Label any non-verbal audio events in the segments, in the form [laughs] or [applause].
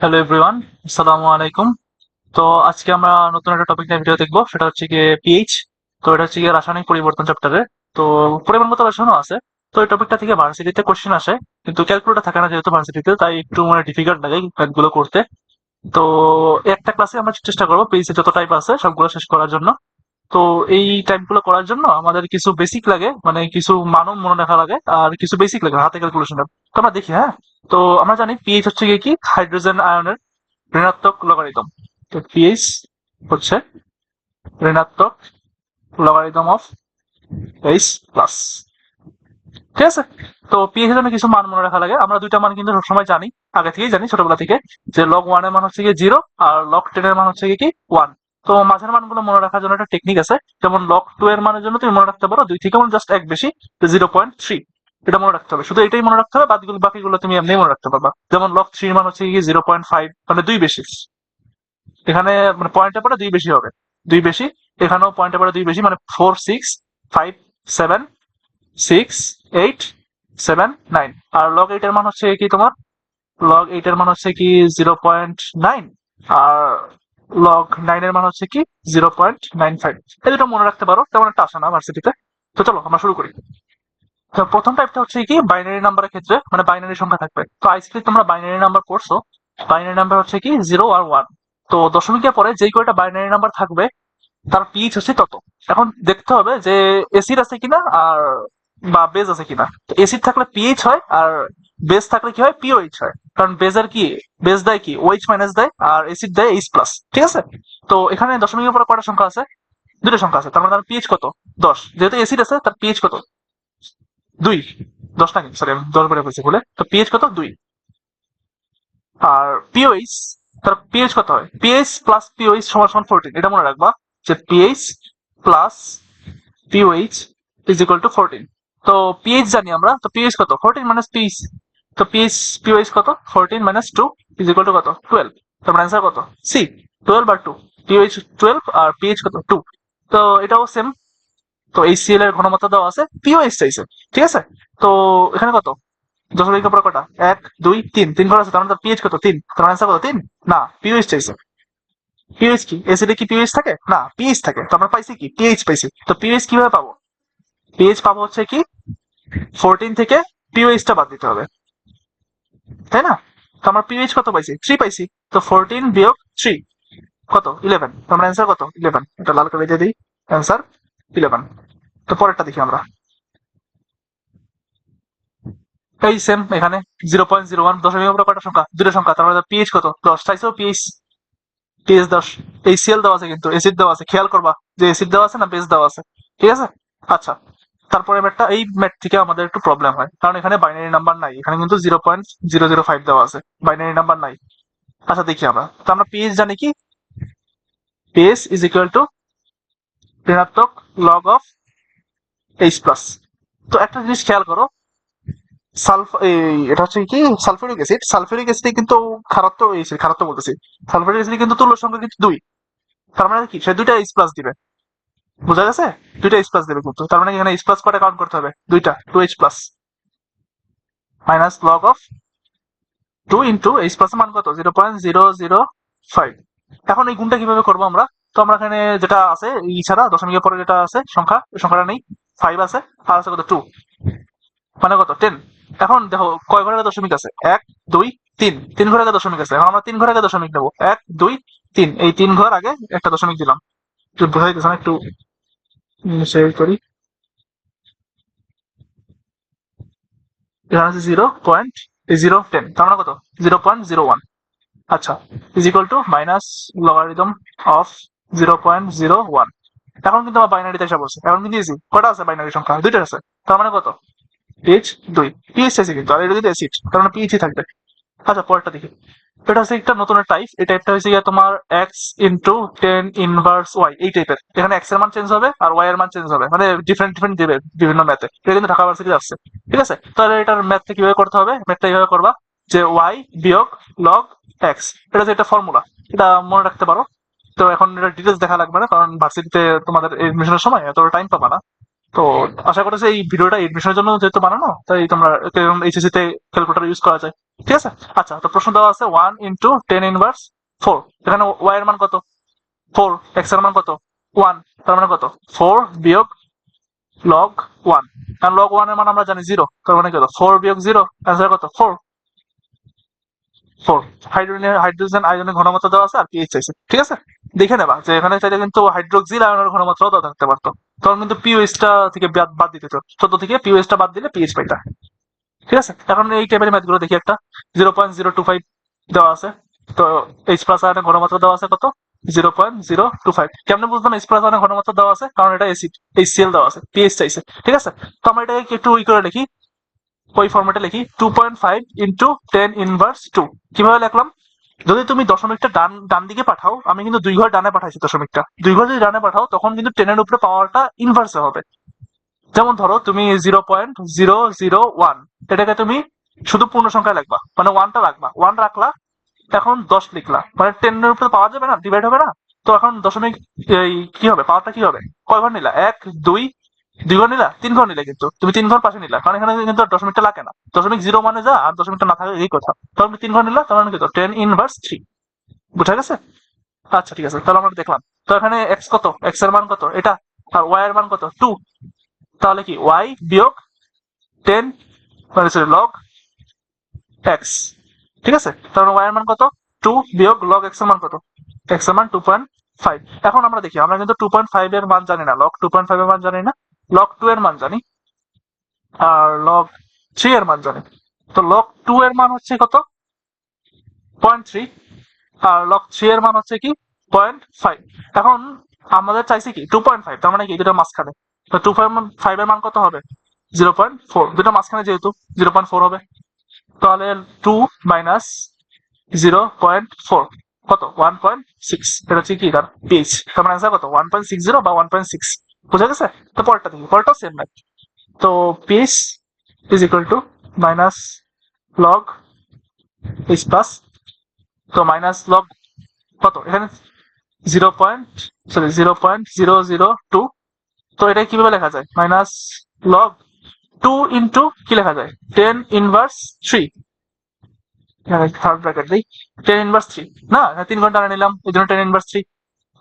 Hello everyone আসসালামু আলাইকুম তো আজকে আমরা নতুন একটা টপিক নিয়ে ভিডিও দেখব। সেটা হচ্ছে গিয়ে পিএইচ তো এটা হচ্ছে গিয়ে রাসায়নিক পরিবর্তন চ্যাপ্টারে তো পরিমাণগত রাসায়নও আছে। তো এই টপিকটা থেকে ভার্সিটিতে কোশ্চেন আসে। কিন্তু ক্যালকুলেটর থাকে না যেহেতু ভার্সিটিতে, তাই একটু মানে ডিফিকাল্ট লাগে গুলো করতে। তো একটা ক্লাসে আমরা চেষ্টা করব পিএইচ যত টাইপ আছে সবগুলো শেষ করার জন্য। তো এই টাইপগুলো করার জন্য আমাদের কিছু বেসিক লাগে মানে কিছু মানব মনে রাখা লাগে, আর কিছু বেসিক লাগে হাতে ক্যালকুলেশনের তো আমরা দেখি হ্যাঁ? তো আমরা জানি পিএইচ হচ্ছে গিয়ে কি? হাইড্রোজেন আয়নের ঋণাত্মক লগারিদম তো পিএইচ হচ্ছে ঋণাত্মক লগারিদম অফ এইচ প্লাস ঠিক আছে? তো পিএইচ জন্য কিছু মান মনে রাখা লাগে। আমরা দুইটা মান কিন্তু সবসময় জানি, আগে থেকেই জানি, ছোটবেলা থেকে। যে লগ ওয়ানের মান হচ্ছে গিয়ে জিরো আর লগ টেন এর মান হচ্ছে গিয়ে কি? ওয়ান তো মাঝের মানগুলো মনে রাখার জন্য একটা টেকনিক আছে। যেমন লক টু এর মানের জন্য তুমি মনে রাখতে পারো দুই থেকে মানে জাস্ট এক বেশি জিরো পয়েন্ট থ্রি এটা মনে রাখতে হবে। শুধু এটাই মনে রাখতে হবে বাকিগুলো বাকিগুলো তুমি এমনি মনে রাখতে পারবা। যেমন লগ থ্রির মান হচ্ছে কি জিরো পয়েন্ট ফাইভ মানে দুই বেশি। এখানে মানে পয়েন্টের পরে দুই বেশি হবে। দুই বেশি, এখানেও পয়েন্টের পরে দুই বেশি মানে four six five seven six eight seven nine আর লগ এইট এর মান হচ্ছে কি তোমার? লগ এইট এর মান হচ্ছে কি জিরো পয়েন্ট নাইন আর লগ নাইন এর মান হচ্ছে কি? জিরো পয়েন্ট নাইন ফাইভ এই দুটো মনে রাখতে পারো, তেমন একটা আসে না ভার্সিটিতে তো চলো, আমরা শুরু করি। তো প্রথম টাইপটা হচ্ছে কি? বাইনারি নাম্বারের ক্ষেত্রে মানে বাইনারি সংখ্যা থাকবে। তো আইসিটি তোমরা বাইনারি নাম্বার করছ বাইনারি নাম্বার হচ্ছে কি? জিরো আর ওয়ান তো দশমিকের পরে যেই কয়টা বাইনারি নাম্বার থাকবে, তার পিচ হচ্ছে তত। এখন দেখতে হবে যে এসিড আছে কিনা আর বা বেজ আছে কিনা। এসিড থাকলে পিএইচ হয় আর বেজ থাকলে কি হয়? পিওএইচ হয়। কারণ বেজের কি? বেজ দেয় কি? ওইচ মাইনাস দেয় আর এসিড দেয় এইচ প্লাস ঠিক আছে? তো এখানে দশমিকের পরে কয়টা সংখ্যা আছে? দুটো সংখ্যা আছে, তার মানে তার পিএইচ কত? দশ। যেহেতু এসিড আছে, তার পিএইচ কত? দুই। দশ না সরি আমি দশ বলে বলছি বলে তো পিএইচ কত? দুই। আর পিওএইচ তার পিএইচ কত হয়? পিএইচ প্লাস পিওএইচ সমান সমান ফোরটিন এটা মনে রাখবা যে pH plus pOH is equal to fourteen তো পিএইচ জানি আমরা, তো পিএইচ কত? ফোরটিন মাইনাস পিএইচ তো পিএইচ পিওএইচ কত? Fourteen minus two is equal to কত? টুয়েলভ তোমার অ্যান্সার কত? সি টুয়েলভ আর টু পিওএইচ টুয়েলভ আর পিএইচ কত? টু তো এটাও সেম তো এই সিএল এর ঘনমাত্রা দেওয়া আছে পি পিওএইচ চাইছে, ঠিক আছে? তো এখানে কত? দশমিকের পর কটা? এক, দুই, তিন। তিন ঘর আছে, তার মানে পিএইচ কত? তিন। তোমার অ্যান্সার কত? তিন? না পি পিওএইচ চাইছে। পিএইচ কি? এসিডে কি পিএইচ থাকে? না পিএইচ থাকে। তো আমরা পাইছি কি? পিএইচ পাইছি। তো পিএইচ কীভাবে পাবো? পিএইচ পাবো হচ্ছে কি? ফোরটিন থেকে পিওএইচটা বাদ দিতে হবে। তাই না? তো আমরা পিএইচ কত পাইছি? থ্রি পাইছি। তো ফোরটিন বিয়োগ থ্রি কত? ইলেভেন তো আমরা অ্যান্সার কত? ইলেভেন এটা লাল করে দিয়ে দিই। অ্যান্সার ইলেভেন তো পরেরটা দেখি আমরা। এই সেম এখানে জিরো পয়েন্ট জিরো ওয়ান দশমিক উপরে কয়টা সংখ্যা? দুটো সংখ্যা। তার মানে পিএইচ কত? দশ। চাইছেও পিএইচ পিএইচ দশ। এই সিএল দেওয়া আছে কিন্তু। এসিড দেওয়া আছে। খেয়াল করবা। যে এসিড দেওয়া আছে না বেস দেওয়া আছে। ঠিক আছে? আচ্ছা। তারপরে ম্যাটটা এই ম্যাট থেকে আমাদের একটু প্রবলেম হয়। কারণ এখানে বাইনারি নাম্বার নাই। এখানে কিন্তু zero point zero zero five দেওয়া আছে। বাইনারি নাম্বার নাই। আচ্ছা দেখি আমরা। তো আমরা পিএইচ জানি কি? পিএইচ ইজ ইকুয়াল টু ঋণাত্মক লগ অফ এইচ প্লাস তো একটা জিনিস খেয়াল করো। সালফ এই, এটা হচ্ছে কি? সালফিউরিক অ্যাসিড সালফিউরিক অ্যাসিডে কিন্তু এই খারাত্ম বলতেছি। সালফিউরিক অ্যাসিড কিন্তু তুল্য সংখ্যা কিন্তু দুই। তার মানে কি? সে দুইটা এইচ প্লাস দিবে। বোঝা গেছে? দুইটা এইচ প্লাস দিবে কিন্তু। তার মানে এখানে এইচ প্লাস কটা কাউন্ট করতে হবে? দুইটা। Two H plus minus log of two into H plus মান কত? Zero point zero zero five এখন এই গুণটা কীভাবে করব আমরা? তো আমরা এখানে যেটা আছে ই ছাড়া, দশমিকের পরে যেটা আছে, সংখ্যা সংখ্যাটা নেই। ফাইভ আছে, আর আছে কত? টু মানে কত? টেন এখন দেখো, কয় ঘরের দশমিক আছে? এক, দুই, তিন। তিন ঘর দশমিক আছে। এখন আমরা তিন ঘর দশমিক নেব। এক, দুই, তিন। এই তিন ঘর আগে একটা দশমিক দিলাম। একটু বোঝা যাচ্ছে না? একটু সেভ করি। পয়েন্ট জিরো টেন তার মানে কত? জিরো পয়েন্ট জিরো ওয়ান আচ্ছা is minus logarithm of zero point zero one এখন কিন্তু বাইনারিতে এসে বলছে এখন কিন্তু ইজি কটা আছে বাইনারি সংখ্যা? দুইটা আছে। তার মানে কত? পিএইচ দুই। পিএইচ আছে কিন্তু। তার মানে পিএইচই থাকবে। আচ্ছা পরেরটা দেখি। এটা হচ্ছে একটা নতুন টাইপ এই টাইপটা হচ্ছে গিয়ে তোমার X into ten inverse Y এই টাইপের এখানে এক্সের মান চেঞ্জ হবে আর ওয়াই এর মান চেঞ্জ হবে। মানে ডিফারেন্ট ডিফারেন্ট দিবে বিভিন্ন ম্যাথে এটা কিন্তু ঢাকা ভার্সিটি আসছে। ঠিক আছে? তাহলে এটার ম্যাথটা কীভাবে করতে হবে? ম্যাথটা কীভাবে করবা? যে ওয়াই বিয়োগ লগ এক্স এটা হচ্ছে একটা ফর্মুলা এটা মনে রাখতে পারো। তো এখন এটা ডিটেলস দেখা লাগবে না, কারণ ভার্সিটিতে তোমাদের এডমিশনের সময় এত টাইম পাবা না। তো আশা করছি এই ভিডিওটা এডমিশনের জন্য যেহেতু বানানো, তাই তোমরা এইচএসসি তে ক্যালকুলেটর ইউজ করা যায়। ঠিক আছে? আচ্ছা তো প্রশ্ন দেওয়া আছে one into ten inverse four এখানে ওয়াই এর মান কত? ফোর এক্সের মান কত? ওয়ান তার মানে কত? ফোর বিয়োগ লগ ওয়ান কারণ লগ ওয়ানের মান আমরা জানি জিরো তার মানে কত ফোর বিয়োগ জিরো অ্যান্সার কত? ফোর ফোর হাইড্রোজেন হাইড্রোজেন আয়নের ঘনমাত্রা দেওয়া আছে আর পিএইচ ঠিক আছে? দেখে নেবা যে এখানে চাইলে কিন্তু হাইড্রোক্সিল আয়নের ঘনমাত্রাও দেওয়া থাকতে পারতো। তখন কিন্তু থেকে বাদ দিতে চোদ্দ থেকে বাদ দিলে পিএইচ পাইতা। ঠিক আছে? এখন এই টাইপের দেখি একটা। Zero point zero two five দেওয়া আছে। তো এইচ প্লাস আয়নের ঘনমাত্রা দেওয়া আছে কত? Zero point zero two five কেমনে বুঝলাম এইচ প্লাস আয়নের ঘনমাত্রা দেওয়া আছে? কারণ এটা এসিড এইচসিএল দেওয়া আছে। পিএইচ চাইছে। ঠিক আছে? তো আমরা এটাকে একটু ই করে লিখি ওই ফর্মেটে লিখি two point five into ten inverse two কীভাবে লিখলাম? যদি তুমি দশমিকটা ডান ডান দিকে পাঠাও, আমি কিন্তু দুই ঘর ডানে পাঠাইছি দশমিকটা। দুই ঘর যদি ডানে পাঠাও, তখন কিন্তু টেনের উপরে পাওয়ারটা ইনভার্সে হবে। যেমন ধরো, তুমি zero point zero zero one এটাকে তুমি শুধু পূর্ণ সংখ্যায় লিখবা। মানে ওয়ানটা রাখবা। ওয়ান রাখলা, এখন দশ লিখলা। মানে টেনের উপরে পাওয়া যাবে না ডিভাইড হবে না? তো এখন দশমিক কি হবে? পাওয়ারটা কি হবে? কয় ঘর নিলা? এক, দুই দুই ঘর নিলা তিন ঘর নিলে কিন্তু। তুমি তিন ঘর পাশে নিলা কারণ এখানে কিন্তু দশমিকটা লাগে না। দশমিক জিরো মানে যা আর দশমিকটা না থাকে এই কথা। তখন তিন ঘর নিলা তার মানে কি টেন ইনভার্স থ্রি বুঝা গেছে? আচ্ছা ঠিক আছে, তাহলে আমরা দেখলাম। তো এখানে এক্স কত? এক্সের মান কত? এটা, আর ওয়াই এর মান কত? টু তাহলে কি ওয়াই বিয়োগ টেন মানে সরি লগ এক্স ঠিক আছে? তাহলে ওয়াই এর মান কত? টু বিয়োগ লগ এক্সের মান কত? এক্সের মান টু পয়েন্ট ফাইভ এখন আমরা দেখি, আমরা কিন্তু টু পয়েন্ট ফাইভ এর মান জানি না লগ টু পয়েন্ট ফাইভ এর মান জানি না। লগ টু এর মান জানি। আর লগ থ্রি এর মান জানি। তো লগ টু এর মান হচ্ছে কত? পয়েন্ট থ্রি আর লগ থ্রি এর মান হচ্ছে কি? পয়েন্ট ফাইভ এখন আমাদের চাইছে কি? টু পয়েন্ট ফাইভ তার মানে কি? দুটো মাঝখানে। তো টু ফাইভ এর মান কত হবে? জিরো পয়েন্ট ফোর দুটো মাঝখানে যেহেতু জিরো পয়েন্ট ফোর হবে। তাহলে two minus zero point four কত? ওয়ান পয়েন্ট সিক্স এটা হচ্ছে কি? তার পিএইচ তার মানে কত? ওয়ান পয়েন্ট সিক্স জিরো বা ওয়ান পয়েন্ট সিক্স বুঝা গেছে? তো পরেরটা দেখি। পরেরটাও সেম ম্যাথ তো pH is equal to minus log H plus তো মাইনাস লগ কত? এখানে zero point sorry zero point zero zero two তো এটা কীভাবে লেখা যায়? মাইনাস লগ টু ইন্টু কি লেখা যায়? Ten inverse three third bracket দিই। টেন ইনভার্স থ্রি না তিন ঘণ্টা নিলাম, এই জন্য টেন ইনভার্স থ্রি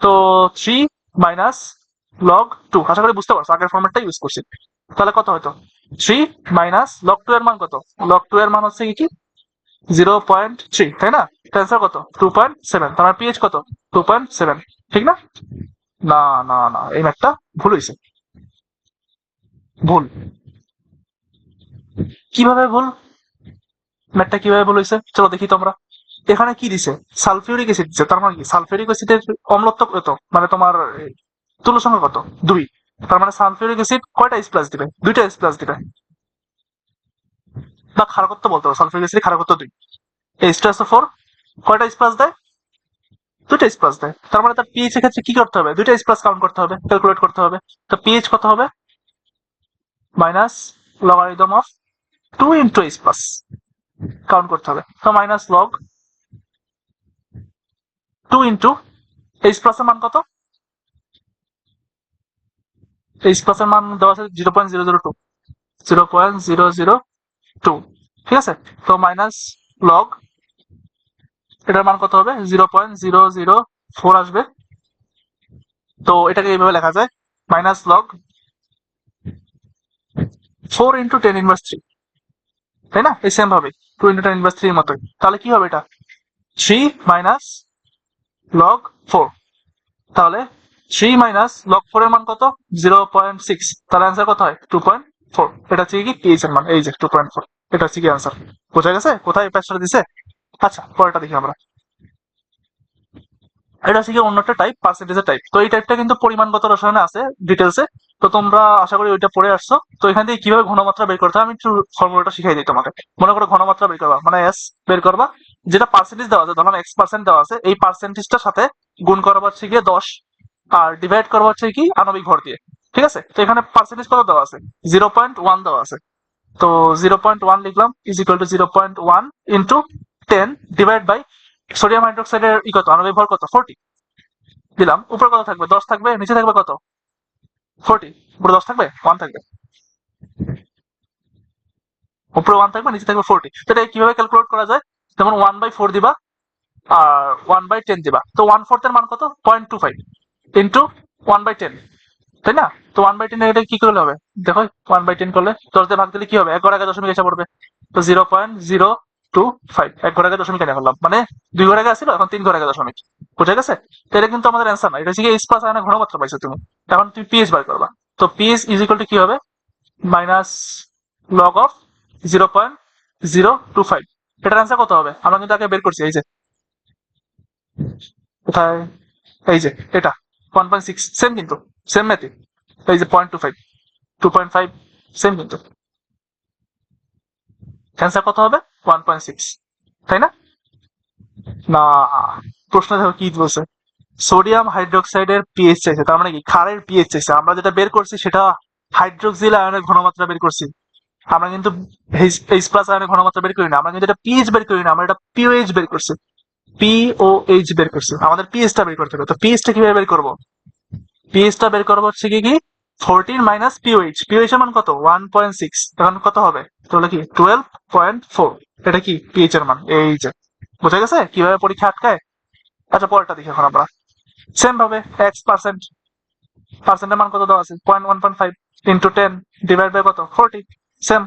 তো থ্রি মাইনাস লগ টু আশা করি বুঝতে পারছ, আগের ফর্মেটটা ইউজ করছি। তাহলে কত হতো? থ্রি মাইনাস লগ টু এর মান কত? লগ টু এর মান হচ্ছে কি জিরো পয়েন্ট থ্রি তাই না? অ্যান্সার কত? টু পয়েন্ট সেভেন তোমার পিএইচ কত? টু পয়েন্ট সেভেন ঠিক না? না না না, এই ম্যাথটা ভুল হয়েছে। ভুল। কীভাবে ভুল? ম্যাথটা কীভাবে ভুল হয়েছে? চলো দেখি তোমরা। এখানে কি দিছে? সালফিউরিক অ্যাসিড দিছে। তার মানে কি? সালফিউরিক অ্যাসিডের অম্লত্ব কত? মানে তোমার তুল্য সংখ্যা কত? দুই। তার মানে সালফিউরিক অ্যাসিড কয়টা এস প্লাস দিবে? দুইটা এস প্লাস দিবে। বা ক্ষারকত্ব বলতে পারো সালফিউরিক অ্যাসিড ক্ষারকত্ব দুই। এইচ টু ফোর কয়টা এস প্লাস দেয়? দুইটা এস প্লাস দেয়। তার মানে তার পিএইচ এর ক্ষেত্রে কি করতে হবে? দুইটা এস প্লাস কাউন্ট করতে হবে ক্যালকুলেট করতে হবে। তো পিএইচ কত হবে? Minus logarithm of two into H plus count করতে হবে। তো minus log two into H plus এর মান কত? প্লাস মান দেওয়া আছে zero point zero zero two zero point zero zero two ঠিক আছে? তো মাইনাস লগ এটার মান কত হবে? Zero point zero zero four আসবে। তো এটাকে এইভাবে লেখা যায়। Minus log four into ten inverse three তাই না? এই সেম ভাবে। টু ইন্টু টেন ইনভার্স থ্রির মতোই। তাহলে কি হবে এটা? থ্রি মাইনাস লগ ফোর তাহলে থ্রি মাইনাস লগ ফোর এর মান কত? জিরো পয়েন্ট সিক্স তাহলে অ্যান্সার কত হয়? টু পয়েন্ট ফোর এটা হচ্ছে কি? পিএইচ এর মান। এই যে টু পয়েন্ট ফোর এটা হচ্ছে কি অ্যান্সার বোঝা গেছে? কোথায় প্যাসটা দিছে? আচ্ছা পরেরটা দেখি আমরা। এটা হচ্ছে অন্য একটা টাইপ পার্সেন্টেজের টাইপ তো এই টাইপটা কিন্তু পরিমাণগত রসায়নে আছে ডিটেলসে তো তোমরা আশা করি ওইটা পড়ে আসছো। তো এখান থেকে কীভাবে ঘনমাত্রা বের করতে হয়? আমি একটু ফর্মুলাটা শিখাই দিই তোমাকে। মনে করো ঘনমাত্রা বের করবা। মানে এস বের করবা। যেটা পার্সেন্টেজ দেওয়া আছে ধরলাম এক্স পার্সেন্ট দেওয়া আছে, এই পার্সেন্টেজটার সাথে গুণ করা হচ্ছে গিয়ে দশ। আর ডিভাইড করা হচ্ছে কি আণবিক ভর দিয়ে, ঠিক আছে? তো এখানে পার্সেন্টেজ কত দেওয়া আছে? জিরো পয়েন্ট ওয়ান দেওয়া আছে। তো জিরো পয়েন্ট ওয়ান লিখলাম is equal to zero point one into ten divide by sodium হাইড্রোক্সাইডের ই কত? আণবিক ভর কত? ফোরটি দিলাম, উপরে কত থাকবে? দশ থাকবে, নিচে থাকবে কত? ফোরটি উপরে দশ থাকবে? ওয়ান থাকবে। উপরে ওয়ান থাকবে, নিচে থাকবে ফোরটি তো এটা কীভাবে ক্যালকুলেট করা যায়? যেমন ওয়ান বাই ফোর দিবা, আর ওয়ান বাই টেন দিবা। তো ওয়ান ফোর্থের মান কত? Point two five into one by ten তাই না? তো ওয়ান বাই টেন এটা কি করলে হবে? দেখো ওয়ান বাই টেন করলে দশ দিয়ে ভাগ দিলে কি হবে? এক ঘর আগে দশমিক এসে পড়বে। তো zero point zero two five এক ঘর আগে দশমিক এনে ফেললাম। মানে দুই ঘর আগে আসছিল এখন তিন ঘর আগে দশমিক। বুঝা গেছে? তো এটা কিন্তু আমাদের অ্যান্সার না এটা হচ্ছে এইচ প্লাস আয়নের ঘনমাত্রা পাইছো তুমি। এখন তুমি পিএস বার করবা। তো পিএস ইজ ইকুয়াল টু কি হবে? Minus log of zero point zero two five এটার অ্যান্সার কত হবে? আমরা কিন্তু আগে বের করছি, এই যে। কোথায়? এই যে, এটা। ওয়ান পয়েন্ট সিক্স সেম কিন্তু সেম ম্যাথে এই যে point two five two point five same কিন্তু অ্যান্সার কত হবে? ওয়ান পয়েন্ট সিক্স তাই না? না, প্রশ্ন দেখো কি বলছে? সোডিয়াম হাইড্রোক্সাইডের পিএইচ চাইছে, তার মানে কি? ক্ষারের পিএইচ চাইছে। আমরা যেটা বের করছি সেটা হাইড্রোক্সিল আয়নের ঘনমাত্রা বের করছি। আমরা কিন্তু এইচ প্লাস আয়নের ঘনমাত্রা বের করি না আমরা কিন্তু এটা পিএইচ বের করি না আমরা এটা পিওএইচ বের করছি। পিওএইচ বের করছি। আমাদের পিএইচটা বের করতে হবে। তো পিএইচটা কীভাবে বের করব? পিএইচটা বের করব হচ্ছে কি কি? ফোরটিন মাইনাস পিওএইচ পিওএইচ এর মান কত? ওয়ান পয়েন্ট সিক্স এখন কত হবে? তাহলে কি? টুয়েলভ পয়েন্ট ফোর এটা কি? পিএইচ এর মান। এই যে। বুঝা গেছে? কীভাবে পরীক্ষা আটকায়? আচ্ছা পরেরটা দেখি এখন আমরা। সেম ভাবে এক্স পার্সেন্ট পার্সেন্টের মান কত দেওয়া আছে? Point one point five into ten divide by কত? ফোরটি সেম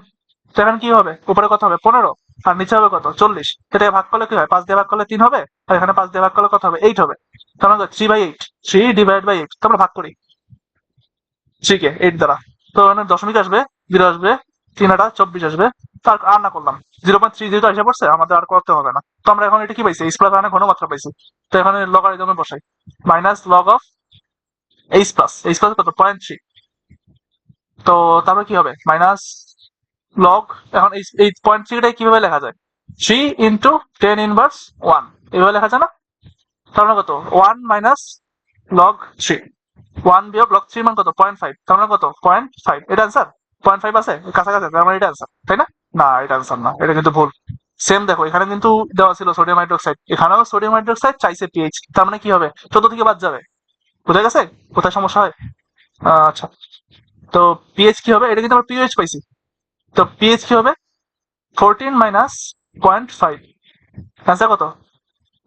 সেভেন কি হবে? উপরে কত হবে? পনেরো। আর নিচে হবে কত? চল্লিশ। এটাকে ভাগ করলে কি হয়? পাঁচ দিয়ে ভাগ করলে তিন হবে? আর এখানে পাঁচ দিয়ে ভাগ করলে কত হবে? এইট হবে। তাহলে three by eight three divide by eight তো আমরা ভাগ করি। থ্রি কে এইট দ্বারা। তো এখানে দশমিক আসবে জিরো আসবে, তিন আটা চব্বিশ আসবে। তার আর না করলাম। জিরো পয়েন্ট থ্রি জিরো এসে পড়ছে, আমাদের আর করতে হবে না। তো আমরা এখন এটা কি পাইছি? এইচ প্লাস ঘন ঘনমাত্রা পাইছি। তো এখানে লগারিদমে বসাই। Minus log of H plus H plus কত? পয়েন্ট থ্রি তো তারপরে কি হবে? মাইনাস লগ এখন এই পয়েন্ট থ্রিটাই কীভাবে লেখা যায়? Three into ten inverse one এইভাবে লেখা যায় না? তার মানে কত? One minus log three one বিয়োগ লগ থ্রি মান কত? পয়েন্ট ফাইভ তার মানে কত? পয়েন্ট ফাইভ এটা আনসার পয়েন্ট ফাইভ আছে? কাছাকাছি তার মানে এটা আনসার তাই না? না, এটা আনসার না। এটা কিন্তু ভুল। সেম দেখো, এখানে কিন্তু দেওয়া ছিল সোডিয়াম হাইড্রোক্সাইড এখানেও সোডিয়াম হাইড্রোক্সাইড চাইছে পিএইচ তার মানে কি হবে? চোদ্দ থেকে বাদ যাবে। বুঝা গেছে? কোথায় সমস্যা হয়? আচ্ছা। তো পিএইচ কি হবে? এটা কিন্তু আমরা পিএইচ পাইছি। তো পিএইচ কি হবে fourteen minus point five answer কত?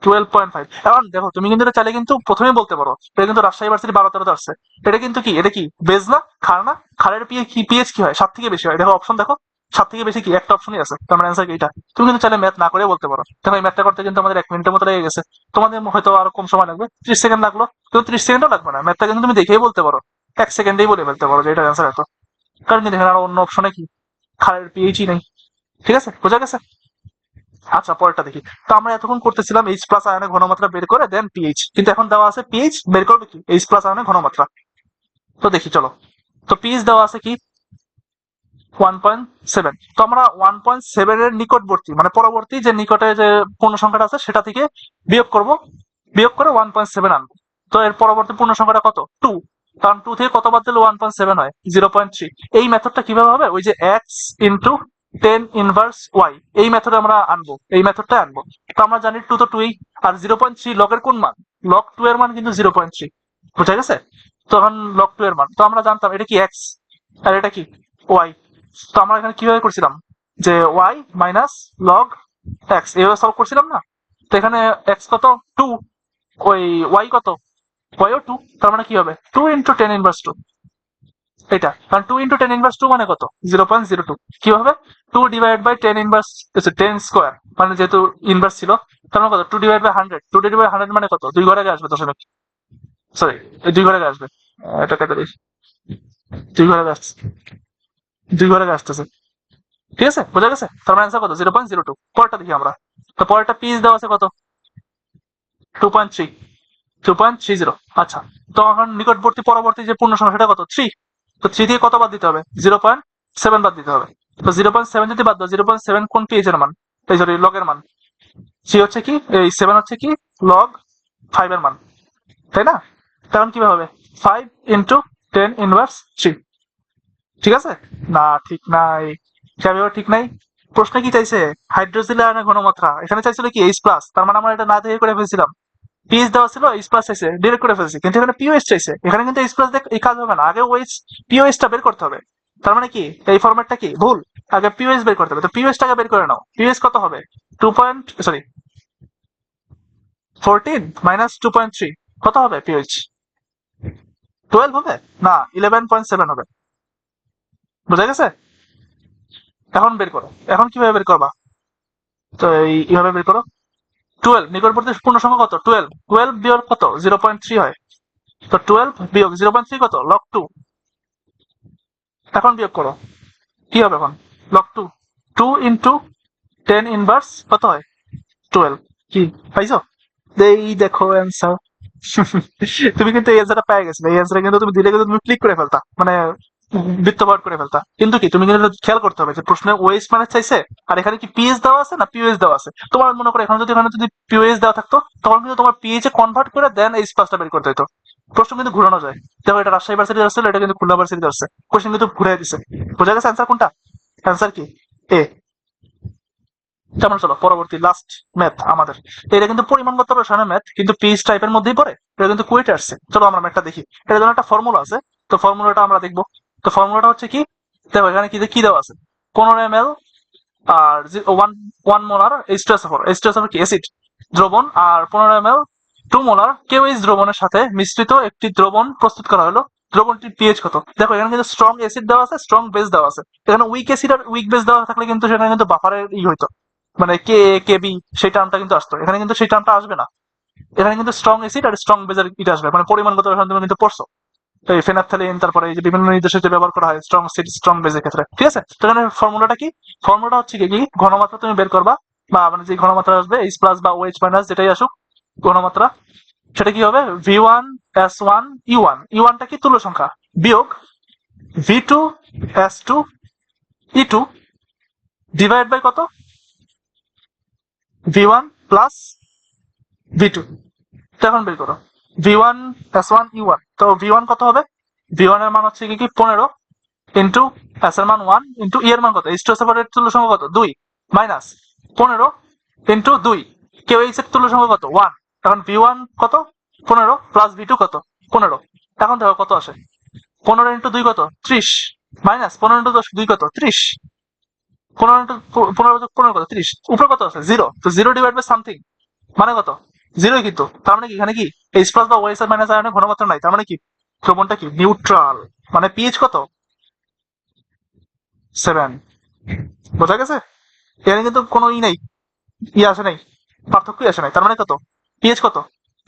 টুয়েলভ পয়েন্ট ফাইভ এখন দেখো, তুমি কিন্তু এটা চাইলে কিন্তু প্রথমেই বলতে পারো, এটা কিন্তু রাজশাহী ভার্সিটি বারো তেরোতে আসছে। এটা কিন্তু কি? এটা কি? বেজ না খার না? খারের পিএ কি? পিএইচ কি হয়? সাত থেকে বেশি হয়। দেখো অপশন দেখো, সাত থেকে বেশি কি? একটা অপশনই আছে। তার মানে অ্যান্সার কি এটা? তুমি কিন্তু চাইলে ম্যাথ না করে বলতে পারো। দেখো, এই ম্যাথটা করতে কিন্তু আমাদের এক মিনিটের মতো লেগে গেছে। তোমাদের হয়তো আরও কম সময় লাগবে। ত্রিশ সেকেন্ড লাগল। কিন্তু ত্রিশ সেকেন্ডও লাগবে না। ম্যাথটা কিন্তু তুমি দেখেই বলতে পারো। এক সেকেন্ডেই বলে ফেলতে পারো যে এটা অ্যান্সার এত। কারণ এখানে আরও অন্য অপশনে কি? খারের পিএইচই নেই। ঠিক আছে? বোঝা গেছে? আচ্ছা পরেরটা দেখি। তো আমরা এতক্ষণ করতেছিলাম এইচ প্লাস আয়নের ঘনমাত্রা বের করে দেন পিএইচ কিন্তু এখন দেওয়া আছে পিএইচ বের করবে কি? এইচ প্লাস আয়নের ঘনমাত্রা। তো দেখি, চলো। তো পিএইচ দেওয়া আছে কি? ওয়ান পয়েন্ট সেভেন তো আমরা ওয়ান পয়েন্ট সেভেন এর নিকটবর্তী মানে পরবর্তী যে নিকটে যে পূর্ণ সংখ্যাটা আছে, সেটা থেকে বিয়োগ করব। বিয়োগ করে ওয়ান পয়েন্ট সেভেন আনব। তো এর পরবর্তী পূর্ণ সংখ্যাটা কত? টু কারণ টু থেকে কত বাদ দিলে ওয়ান পয়েন্ট সেভেন হয়? জিরো পয়েন্ট থ্রি এই মেথডটা কীভাবে হবে? ওই যে X into ten inverse Y এই মেথডে আমরা আনব। এই মেথডটা আনব। তো আমরা জানি টু তো টুই আর জিরো পয়েন্ট থ্রি লগের কোন মান? লগ টু এর মান কিন্তু জিরো পয়েন্ট থ্রি বুঝা গেছে? তো এখন লগ টু এর মান। তো আমরা জানতাম, এটা কি এক্স আর এটা কি? ওয়াই তো আমরা এখানে কীভাবে করছিলাম? যে ওয়াই মাইনাস লগ এক্স এইভাবে সলভ করছিলাম না? তো এখানে এক্স কত? টু ওই ওয়াই কত? ওয়াইও টু তার মানে কি হবে? Two into ten inverse two এটা, কারণ two into ten inverse two মানে কত? জিরো পয়েন্ট জিরো টু কি হবে? Two divide by ten inverse ten square মানে যেহেতু ইনভার্স ছিল, তার মানে কত? Two divide by hundred two divide by hundred মানে কত? দুই ঘরে আসবে দশমিক। সরি দুই ঘরে আসবে। এটা কেটে দিই দুই ঘরে আসছে। দুই ঘরে আসতেছে। ঠিক আছে? বোঝা গেছে? তার মানে কত? জিরো পয়েন্ট জিরো টু পরেরটা দেখি আমরা। তো পরেরটা পিস দেওয়া আছে কত? Two point three two point three zero আচ্ছা তো এখন নিকটবর্তী পরবর্তী যে পূর্ণ সংখ্যা সেটা কত? থ্রি তো থ্রি দিয়ে কত বাদ দিতে হবে? জিরো পয়েন্ট সেভেন বাদ দিতে হবে। তো জিরো পয়েন্ট সেভেন যদি বাদ দাও জিরো পয়েন্ট সেভেন কোন পেজ এর মান? এই সরি লগের মান। থ্রি হচ্ছে কি? এই সেভেন হচ্ছে কি? লগ ফাইভ এর মান। তাই না? তখন কীভাবে হবে? Five into ten inverse three ঠিক আছে? না, ঠিক নাই। হিসাবেও ঠিক নাই? প্রশ্ন কি চাইছে? হাইড্রোজেল আয়নের ঘনমাত্রা। এখানে চাইছিল কি এইচ প্লাস তার মানে আমরা এটা না দেখে করে ফেলছিলাম। পিএইচ দেওয়া ছিল প্লাস চাইছে ডিরেক্ট করে ফেলছি। কিন্তু এখানে পিওএস চাইছে। এখানে কিন্তু এইচ প্লাস এই কাজ হবে না। আগে ওএইচ পিওএসটা বের করতে হবে। তার মানে কি? এই ফরম্যাটটা কি? ভুল। আগে পিওএস বের করতে হবে। তো পিওএস টাকে বের করে নাও। পিওএস কত হবে? Two point sorry fourteen minus two point three কত হবে পিওএইচ টুয়েলভ হবে? না ইলেভেন পয়েন্ট সেভেন হবে। বুঝা গেছে? এখন বের করো। এখন কীভাবে বের করবা? তো এই এইভাবে বের করো। টুয়েলভ নিকটবর্তী পূর্ণ সংখ্যা কত? টুয়েলভ টুয়েলভ বিয়োগ কত? জিরো পয়েন্ট থ্রি হয়। তো টুয়েলভ বিয়োগ জিরো পয়েন্ট থ্রি কত? লক টু এখন বিয়োগ করো। কি হবে এখন? Log two two into ten inverse কত হয়? টুয়েলভ কি? পাইছো? এই দেখো অ্যান্সার [laughs] তুমি কিন্তু এই অ্যান্সারটা পেয়ে গেছিলে। এই অ্যান্সার কিন্তু তুমি দিলে কিন্তু তুমি ক্লিক করে ফেলতা। মানে বৃত্তপাট করে ফেলতা। কিন্তু কি, তুমি কিন্তু খেয়াল করতে হবে যে প্রশ্নে মানে চাইছে, আর এখানে কি পিএস দেওয়া আছে না পিওএস দেওয়া আছে? তোমার মনে করো এখানে যদি এখানে যদি পিওএস দেওয়া থাকতো, তখন কিন্তু তোমার এ কনভার্ট করে দেন এইচ প্লাসটা বের করতে হতো প্রশ্ন কিন্তু ঘুরানো যায়। দেখো এটা রাজশাহী এটা কিন্তু খুলনা আসছে। কোশ্চেন কিন্তু দিছে। বোঝা গেছে অ্যান্সার কোনটা? অ্যান্সার কি? এ চলো, পরবর্তী লাস্ট ম্যাথ আমাদের। এটা কিন্তু পরিমাণগত রসায়নের ম্যাথ কিন্তু পিএইচ টাইপের মধ্যেই পড়ে, এটা কিন্তু কুয়েটে আসছে। চলো আমরা ম্যাথটা দেখি। এটার জন্য একটা ফর্মুলা আছে, তো ফর্মুলাটা আমরা দেখব। তো ফর্মুলাটা হচ্ছে কি? দেখো, এখানে কি কি দেওয়া আছে? পনেরো এম এল আর ওয়ান ওয়ান মোলার এইচটিএসএফোর এইচটিএসএফোর কি? অ্যাসিড দ্রবণ, আর পনেরো M L two molar KOH দ্রবণের সাথে মিশ্রিত একটি দ্রবণ প্রস্তুত করা হলো। দ্রবণটির পিএইচ কত? দেখো, এখানে কিন্তু স্ট্রং অ্যাসিড দেওয়া আছে স্ট্রং বেস দেওয়া আছে। এখানে উইক অ্যাসিড আর উইক বেস দেওয়া থাকলে কিন্তু সেখানে কিন্তু বাফারের ই হইতো। মানে কে কে বি সেই টার্মটা কিন্তু আসতো। এখানে কিন্তু সেই টার্মটা আসবে না। এখানে কিন্তু স্ট্রং অ্যাসিড আর স্ট্রং বেজের ইটা আসবে। মানে পরিমাণগত তুমি কিন্তু পড়ছো। এই ফেনাথ্যালিন তারপরে এই যে বিভিন্ন নির্দেশে যে ব্যবহার করা হয় স্ট্রং অ্যাসিড স্ট্রং বেজের ক্ষেত্রে, ঠিক আছে? তো এখানে ফর্মুলাটা কি? ফর্মুলাটা হচ্ছে কি ঘনমাত্রা তুমি বের করবা, বা মানে যে ঘনমাত্রা আসবে এইচ প্লাস বা ওএইচ মাইনাস যেটাই আসুক, ঘনমাত্রা, সেটা কি হবে? V one S one E one E ওয়ানটা কি? তুল্য সংখ্যা। বিয়োগ V two S two E two divide by কত? V one plus V two এখন বের করো। V one S one E one তো ভি ওয়ান কত হবে? ভি ওয়ানের মান হচ্ছে কি কি? পনেরো ইন্টু এস এর মান ওয়ান ইন্টু ই এর মান কত? এইচ টু এর তুল্য সংখ্যা কত? দুই মাইনাস পনেরো ইন্টু দুই। কেউ এইচ এর তুল্য সংখ্যা কত? ওয়ান এখন ভি ওয়ান কত? পনেরো প্লাস ভি টু কত? পনেরো। এখন দেখো কত আসে। পনেরো ইন্টু দুই কত? ত্রিশ। মাইনাস পনেরো ইন্টু দশ, দুই কত? ত্রিশ। পনেরো ইন্টু পনেরো পনেরো কত? ত্রিশ। উপরে কত আছে জিরো তো জিরো ডিভাইড বাই সামথিং মানে কত? জিরোই কিন্তু। তার মানে কি? এখানে কি? এইচ প্লাস বা ওয়াইস এর মাইনাস আয়নের ঘনমাত্রা নাই। তার মানে কি? দ্রবণটা কি? নিউট্রাল মানে পিএইচ কত? সেভেন বোঝা গেছে? এখানে কিন্তু কোনো ই নাই। ই আসে নাই। পার্থক্যই আসে নাই। তার মানে কত? পিএইচ কত?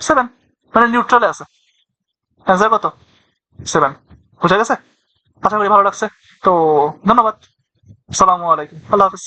সেভেন মানে নিউট্রালে আছে। অ্যান্সার কত? সেভেন বোঝা গেছে? আশা করি ভালো লাগছে। তো ধন্যবাদ। আসসালামু আলাইকুম। আল্লাহ হাফিজ।